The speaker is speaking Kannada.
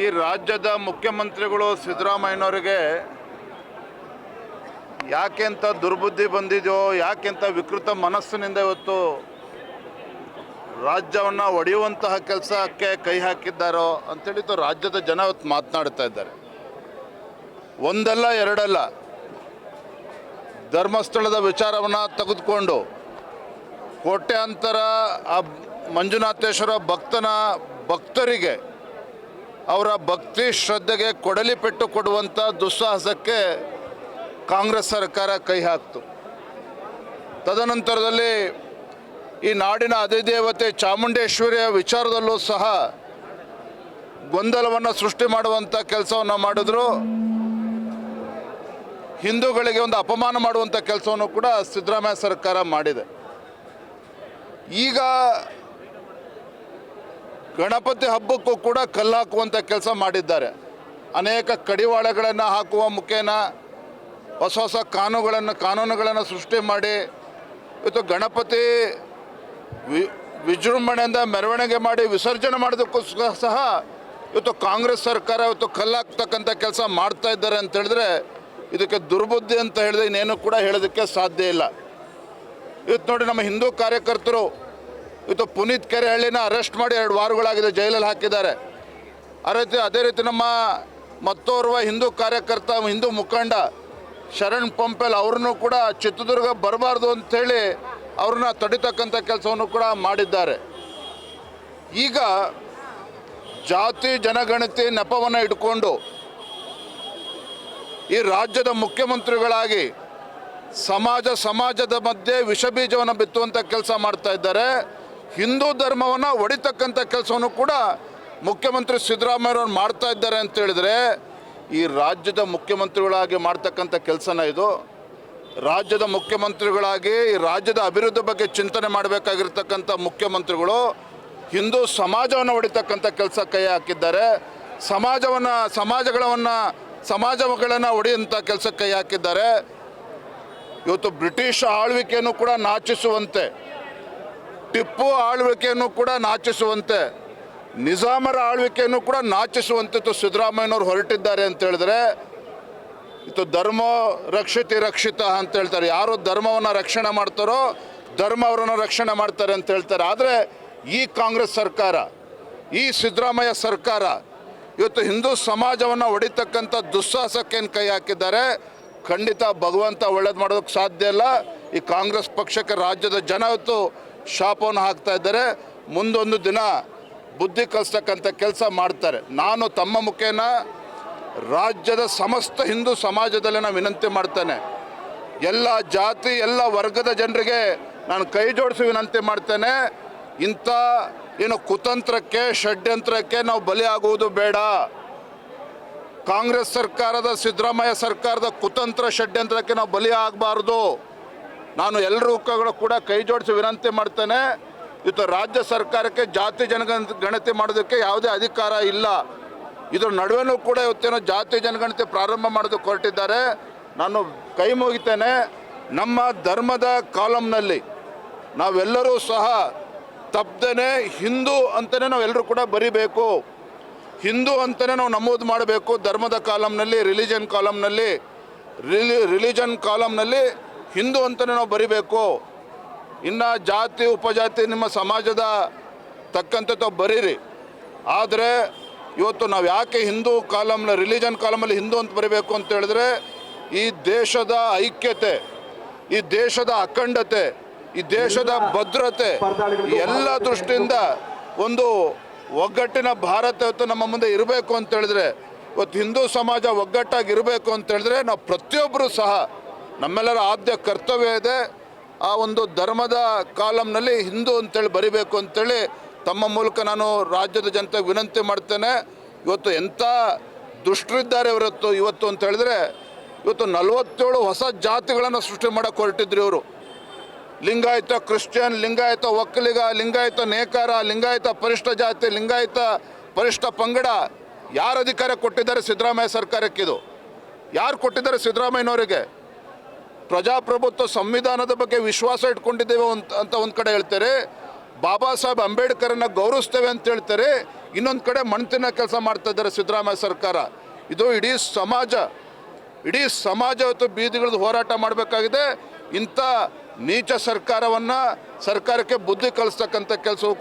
ಈ ರಾಜ್ಯದ ಮುಖ್ಯಮಂತ್ರಿಗಳು ಸಿದ್ದರಾಮಯ್ಯನವರಿಗೆ ಯಾಕೆಂತ ದುರ್ಬುದ್ಧಿ ಬಂದಿದೆಯೋ ಯಾಕೆಂತ ವಿಕೃತ ಮನಸ್ಸಿನಿಂದ ಇವತ್ತು ರಾಜ್ಯವನ್ನು ಒಡೆಯುವಂತಹ ಕೆಲಸಕ್ಕೆ ಕೈ ಹಾಕಿದ್ದಾರೋ ಅಂತೇಳಿ ರಾಜ್ಯದ ಜನ ಇವತ್ತು ಮಾತನಾಡ್ತಾ ಇದ್ದಾರೆ. ಒಂದಲ್ಲ, ಎರಡಲ್ಲ, ಧರ್ಮಸ್ಥಳದ ವಿಚಾರವನ್ನು ತೆಗೆದುಕೊಂಡು ಕೋಟ್ಯಾಂತರ ಆ ಮಂಜುನಾಥೇಶ್ವರ ಭಕ್ತನ ಭಕ್ತರಿಗೆ ಅವರ ಭಕ್ತಿ ಶ್ರದ್ಧೆಗೆ ಕೊಡಲಿ ಪೆಟ್ಟು ಕೊಡುವಂಥ ದುಸ್ಸಾಹಸಕ್ಕೆ ಕಾಂಗ್ರೆಸ್ ಸರ್ಕಾರ ಕೈ ಹಾಕ್ತು. ತದನಂತರದಲ್ಲಿ ಈ ನಾಡಿನ ಅಧಿದೇವತೆ ಚಾಮುಂಡೇಶ್ವರಿಯ ವಿಚಾರದಲ್ಲೂ ಸಹ ಗೊಂದಲವನ್ನು ಸೃಷ್ಟಿ ಮಾಡುವಂಥ ಕೆಲಸವನ್ನು ಮಾಡಿದ್ರು. ಹಿಂದೂಗಳಿಗೆ ಒಂದು ಅಪಮಾನ ಮಾಡುವಂಥ ಕೆಲಸವನ್ನು ಕೂಡ ಸಿದ್ದರಾಮಯ್ಯ ಸರ್ಕಾರ ಮಾಡಿದೆ. ಈಗ ಗಣಪತಿ ಹಬ್ಬಕ್ಕೂ ಕೂಡ ಕಲ್ಲು ಹಾಕುವಂಥ ಕೆಲಸ ಮಾಡಿದ್ದಾರೆ. ಅನೇಕ ಕಡಿವಾಳಗಳನ್ನು ಹಾಕುವ ಮುಖೇನ ಹೊಸ ಹೊಸ ಕಾನೂನುಗಳನ್ನು ಕಾನೂನುಗಳನ್ನು ಸೃಷ್ಟಿ ಮಾಡಿ, ಇವತ್ತು ಗಣಪತಿ ವಿ, ವಿಜೃಂಭಣೆಯಿಂದ ಮೆರವಣಿಗೆ ಮಾಡಿ ವಿಸರ್ಜನೆ ಮಾಡೋದಕ್ಕೂ ಸಹ- ಸಹ ಇವತ್ತು ಕಾಂಗ್ರೆಸ್ ಸರ್ಕಾರ ಇವತ್ತು ಕಲ್ಲಾಕ್ತಕ್ಕಂಥ ಕೆಲಸ ಮಾಡ್ತಾ ಇದ್ದಾರೆ ಅಂತ ಹೇಳಿದ್ರೆ ಇದಕ್ಕೆ ದುರ್ಬುದ್ಧಿ ಅಂತ ಹೇಳಿದ್ರೆ ಇನ್ನೇನು ಕೂಡ ಹೇಳೋದಕ್ಕೆ ಸಾಧ್ಯ ಇಲ್ಲ. ಇವತ್ತು ನೋಡಿ ನಮ್ಮ ಹಿಂದೂ ಕಾರ್ಯಕರ್ತರು ಇವತ್ತು ಪುನೀತ್ ಕೆರೆಹಳ್ಳಿನ ಅರೆಸ್ಟ್ ಮಾಡಿ ಎರಡು ವಾರಗಳಾಗಿದೆ ಜೈಲಲ್ಲಿ ಹಾಕಿದ್ದಾರೆ. ರೀತಿ, ಅದೇ ರೀತಿ ನಮ್ಮ ಮತ್ತೋರ್ವ ಹಿಂದೂ ಕಾರ್ಯಕರ್ತ, ಹಿಂದೂ ಮುಖಂಡ ಶರಣ್ ಪಂಪೆಲ್ ಅವ್ರನ್ನೂ ಕೂಡ ಚಿತ್ರದುರ್ಗ ಬರಬಾರ್ದು ಅಂಥೇಳಿ ಅವ್ರನ್ನ ತಡಿತಕ್ಕಂಥ ಕೆಲಸವನ್ನು ಕೂಡ ಮಾಡಿದ್ದಾರೆ. ಈಗ ಜಾತಿ, ಜನಗಣತಿ, ನೆಪವನ್ನು ಇಟ್ಕೊಂಡು ಈ ರಾಜ್ಯದ ಮುಖ್ಯಮಂತ್ರಿಗಳಾಗಿ ಸಮಾಜ, ಸಮಾಜದ ಮಧ್ಯೆ ವಿಷಬೀಜವನ್ನು ಬಿತ್ತುವಂಥ ಕೆಲಸ ಮಾಡ್ತಾ ಇದ್ದಾರೆ. ಹಿಂದೂ ಧರ್ಮವನ್ನು ಒಡಿತಕ್ಕಂಥ ಕೆಲಸವನ್ನು ಕೂಡ ಮುಖ್ಯಮಂತ್ರಿ ಸಿದ್ದರಾಮಯ್ಯವ್ರು ಮಾಡ್ತಾ ಇದ್ದಾರೆ ಅಂತ ಹೇಳಿದರೆ, ಈ ರಾಜ್ಯದ ಮುಖ್ಯಮಂತ್ರಿಗಳಾಗಿ ಮಾಡ್ತಕ್ಕಂಥ ಕೆಲಸನ ಇದು. ರಾಜ್ಯದ ಮುಖ್ಯಮಂತ್ರಿಗಳಾಗಿ ಈ ರಾಜ್ಯದ ಅಭಿವೃದ್ಧಿ ಬಗ್ಗೆ ಚಿಂತನೆ ಮಾಡಬೇಕಾಗಿರ್ತಕ್ಕಂಥ ಮುಖ್ಯಮಂತ್ರಿಗಳು ಹಿಂದೂ ಸಮಾಜವನ್ನು ಹೊಡಿತಕ್ಕಂಥ ಕೆಲಸ ಕೈ ಹಾಕಿದ್ದಾರೆ. ಸಮಾಜವನ್ನು ಸಮಾಜಗಳನ್ನು ಸಮಾಜಗಳನ್ನು ಒಡೆಯುವಂಥ ಕೆಲಸ ಕೈ ಹಾಕಿದ್ದಾರೆ. ಇವತ್ತು ಬ್ರಿಟಿಷ್ ಆಳ್ವಿಕೆಯನ್ನು ಕೂಡ ನಾಚಿಸುವಂತೆ ಟಿಪ್ಪು ಆಳ್ವಿಕೆಯನ್ನು ಕೂಡ ನಾಚಿಸುವಂತೆ, ನಿಜಾಮರ ಆಳ್ವಿಕೆಯನ್ನು ಕೂಡ ನಾಚಿಸುವಂತೆ ಸಿದ್ದರಾಮಯ್ಯನವರು ಸಿದ್ದರಾಮಯ್ಯನವ್ರು ಹೊರಟಿದ್ದಾರೆ ಅಂತ ಹೇಳಿದ್ರೆ, ಇದು ಧರ್ಮ ರಕ್ಷಿತಿ ರಕ್ಷಿತ ಅಂತ ಹೇಳ್ತಾರೆ. ಯಾರು ಧರ್ಮವನ್ನು ರಕ್ಷಣೆ ಮಾಡ್ತಾರೋ, ಧರ್ಮ ಅವರನ್ನು ರಕ್ಷಣೆ ಮಾಡ್ತಾರೆ ಅಂತ ಹೇಳ್ತಾರೆ. ಆದರೆ ಈ ಕಾಂಗ್ರೆಸ್ ಸರ್ಕಾರ, ಈ ಸಿದ್ದರಾಮಯ್ಯ ಸರ್ಕಾರ ಇವತ್ತು ಹಿಂದೂ ಸಮಾಜವನ್ನು ಹೊಡಿತಕ್ಕಂಥ ದುಸ್ಸಾಹಸಕ್ಕೇನು ಕೈ ಹಾಕಿದ್ದಾರೆ, ಖಂಡಿತ ಭಗವಂತ ಒಳ್ಳೇದು ಮಾಡೋದಕ್ಕೆ ಸಾಧ್ಯ ಇಲ್ಲ. ಈ ಕಾಂಗ್ರೆಸ್ ಪಕ್ಷಕ್ಕೆ ರಾಜ್ಯದ ಜನ ಇವತ್ತು ಶಾಪವನ್ನು ಹಾಕ್ತಾ ಇದ್ದಾರೆ. ಮುಂದೊಂದು ದಿನ ಬುದ್ಧಿ ಕಲಿಸ್ತಕ್ಕಂಥ ಕೆಲಸ ಮಾಡ್ತಾರೆ. ನಾನು ತಮ್ಮ ಮುಖೇನ ರಾಜ್ಯದ ಸಮಸ್ತ ಹಿಂದೂ ಸಮಾಜದಲ್ಲಿ ನಾನು ವಿನಂತಿ ಮಾಡ್ತೇನೆ. ಎಲ್ಲ ಜಾತಿ, ಎಲ್ಲ ವರ್ಗದ ಜನರಿಗೆ ನಾನು ಕೈ ಜೋಡಿಸಿ ವಿನಂತಿ ಮಾಡ್ತೇನೆ. ಇಂಥ ಏನು ಕುತಂತ್ರಕ್ಕೆ, ಷಡ್ಯಂತ್ರಕ್ಕೆ ನಾವು ಬಲಿಯಾಗುವುದು ಬೇಡ. ಕಾಂಗ್ರೆಸ್ ಸರ್ಕಾರದ, ಸಿದ್ದರಾಮಯ್ಯ ಸರ್ಕಾರದ ಕುತಂತ್ರ, ಷಡ್ಯಂತ್ರಕ್ಕೆ ನಾವು ಬಲಿ ಆಗಬಾರ್ದು. ನಾನು ಎಲ್ಲರೂ ಕೂಡ ಕೈ ಜೋಡಿಸಿ ವಿನಂತಿ ಮಾಡ್ತೇನೆ. ಇವತ್ತು ರಾಜ್ಯ ಸರ್ಕಾರಕ್ಕೆ, ಜಾತಿ ಜನಗಣ, ಗಣತಿ ಮಾಡೋದಕ್ಕೆ ಯಾವುದೇ ಅಧಿಕಾರ ಇಲ್ಲ. ಇದ್ರ ನಡುವೆನೂ ಕೂಡ ಇವತ್ತೇನೋ ಜಾತಿ ಜನಗಣತಿ ಪ್ರಾರಂಭ ಮಾಡೋದಕ್ಕೆ ಹೊರಟಿದ್ದಾರೆ. ನಾನು ಕೈ ಮುಗಿತೇನೆ. ನಮ್ಮ ಧರ್ಮದ ಕಾಲಮ್ನಲ್ಲಿ ನಾವೆಲ್ಲರೂ ಸಹ ತಪ್ಪದೇ ಹಿಂದೂ ಅಂತಲೇ ನಾವೆಲ್ಲರೂ ಕೂಡ ಬರಿಬೇಕು. ಹಿಂದೂ ಅಂತಲೇ ನಾವು ನಮೂದು ಮಾಡಬೇಕು. ಧರ್ಮದ ಕಾಲಮ್ನಲ್ಲಿ ರಿಲಿಜನ್ ಕಾಲಮ್ನಲ್ಲಿ ರಿಲಿ, ರಿಲಿಜನ್ ಕಾಲಮ್ನಲ್ಲಿ ಹಿಂದೂ ಅಂತಲೇ ನಾವು ಬರಿಬೇಕು. ಇನ್ನು ಜಾತಿ ಉಪಜಾತಿ ನಿಮ್ಮ ಸಮಾಜದ ತಕ್ಕಂತೆ ತಾವು ಬರೀರಿ. ಆದರೆ ಇವತ್ತು ನಾವು ಯಾಕೆ ಹಿಂದೂ ಕಾಲಮ್ನ ರಿಲಿಜನ್ ಕಾಲಮಲ್ಲಿ ಹಿಂದೂ ಅಂತ ಬರೀಬೇಕು ಅಂತ ಹೇಳಿದ್ರೆ ಈ ದೇಶದ ಐಕ್ಯತೆ ಈ ದೇಶದ ಅಖಂಡತೆ ಈ ದೇಶದ ಭದ್ರತೆ ಎಲ್ಲ ದೃಷ್ಟಿಯಿಂದ ಒಂದು ಒಗ್ಗಟ್ಟಿನ ಭಾರತ ಇವತ್ತು ನಮ್ಮ ಮುಂದೆ ಇರಬೇಕು ಅಂತ ಹೇಳಿದ್ರೆ ಇವತ್ತು ಹಿಂದೂ ಸಮಾಜ ಒಗ್ಗಟ್ಟಾಗಿ ಇರಬೇಕು ಅಂತ ಹೇಳಿದ್ರೆ ನಾವು ಪ್ರತಿಯೊಬ್ಬರು ಸಹ ನಮ್ಮೆಲ್ಲರ ಆದ್ಯ ಕರ್ತವ್ಯ ಇದೆ. ಆ ಒಂದು ಧರ್ಮದ ಕಾಲಮ್ನಲ್ಲಿ ಹಿಂದೂ ಅಂತೇಳಿ ಬರಿಬೇಕು ಅಂತೇಳಿ ತಮ್ಮ ಮೂಲಕ ನಾನು ರಾಜ್ಯದ ಜನತೆಗೆ ವಿನಂತಿ ಮಾಡ್ತೇನೆ. ಇವತ್ತು ಎಂಥ ದುಷ್ಟರಿದ್ದಾರೆ ಇವರತ್ತು ಇವತ್ತು ಅಂತ ಹೇಳಿದ್ರೆ ಇವತ್ತು ನಲವತ್ತೇಳು ಹೊಸ ಜಾತಿಗಳನ್ನು ಸೃಷ್ಟಿ ಮಾಡೋಕ್ಕೆ ಹೊರಟಿದ್ರು ಇವರು. ಲಿಂಗಾಯತ ಕ್ರಿಶ್ಚಿಯನ್, ಲಿಂಗಾಯತ ಒಕ್ಕಲಿಗ, ಲಿಂಗಾಯತ ನೇಕಾರ, ಲಿಂಗಾಯತ ಪರಿಷ್ಠ ಜಾತಿ, ಲಿಂಗಾಯತ ಪರಿಷ್ಠ ಪಂಗಡ, ಯಾರು ಅಧಿಕಾರ ಕೊಟ್ಟಿದ್ದಾರೆ ಸಿದ್ದರಾಮಯ್ಯ ಸರ್ಕಾರಕ್ಕಿದು? ಯಾರು ಕೊಟ್ಟಿದ್ದಾರೆ ಸಿದ್ದರಾಮಯ್ಯನವರಿಗೆ? ಪ್ರಜಾಪ್ರಭುತ್ವ ಸಂವಿಧಾನದ ಬಗ್ಗೆ ವಿಶ್ವಾಸ ಇಟ್ಕೊಂಡಿದ್ದೇವೆ ಅಂತ ಅಂತ ಒಂದು ಕಡೆ ಹೇಳ್ತಾರೆ. ಬಾಬಾ ಸಾಹೇಬ್ ಅಂಬೇಡ್ಕರನ್ನ ಗೌರವಿಸ್ತೇವೆ ಅಂತ ಹೇಳ್ತಾರೆ. ಇನ್ನೊಂದು ಕಡೆ ಮಣ್ತಿನ ಕೆಲಸ ಮಾಡ್ತಾ ಇದ್ದಾರೆ ಸಿದ್ದರಾಮಯ್ಯ ಸರ್ಕಾರ. ಇದು ಇಡೀ ಸಮಾಜ ಇಡೀ ಸಮಾಜ ಇವತ್ತು ಬೀದಿಗಳದ್ದು ಹೋರಾಟ ಮಾಡಬೇಕಾಗಿದೆ. ಇಂಥ ನೀಚ ಸರ್ಕಾರವನ್ನು ಸರ್ಕಾರಕ್ಕೆ ಬುದ್ಧಿ ಕಲಿಸ್ತಕ್ಕಂಥ ಕೆಲಸವು